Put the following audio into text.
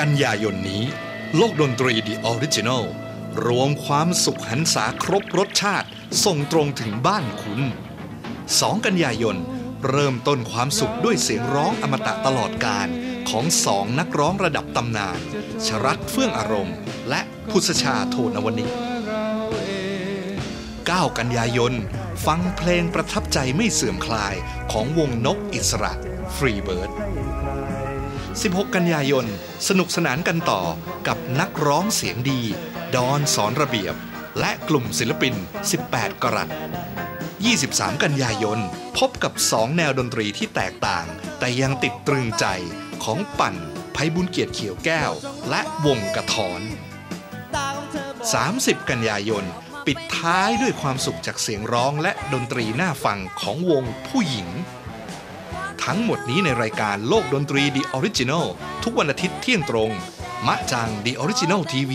กันยายนนี้ โลกดนตรี The Original รวมความสุขหันษาครบรสชาติ ส่งตรงถึงบ้านคุณ 2 กันยายน เริ่มต้นความสุขด้วยเสียงร้องอมตะตลอดการของสองนักร้องระดับตำนาน ชรัตเฟื่องอารมณ์ และพุทธชาโทนวนิ9กันยายน ฟังเพลงประทับใจไม่เสื่อมคลายของวงนกอิสระฟรีเบิร์ด 16 กันยายน สนุกสนานกันต่อกับนักร้องเสียงดี ดอนสอนระเบียบ และกลุ่มศิลปิน 18 กรัต23 กันยายน พบกับ 2 แนวดนตรีที่แตกต่าง แต่ยังติดตรึงใจของปั่นไพบุญเกียรติเขียวแก้ว และวงกระถอน 30 กันยายน ปิดท้ายด้วยความสุขจากเสียงร้องและดนตรีน่าฟังของวงผู้หญิง ทั้งหมดนี้ในรายการโลกดนตรี The Original ทุกวันอาทิตย์เที่ยงตรง มะจัง The Original TV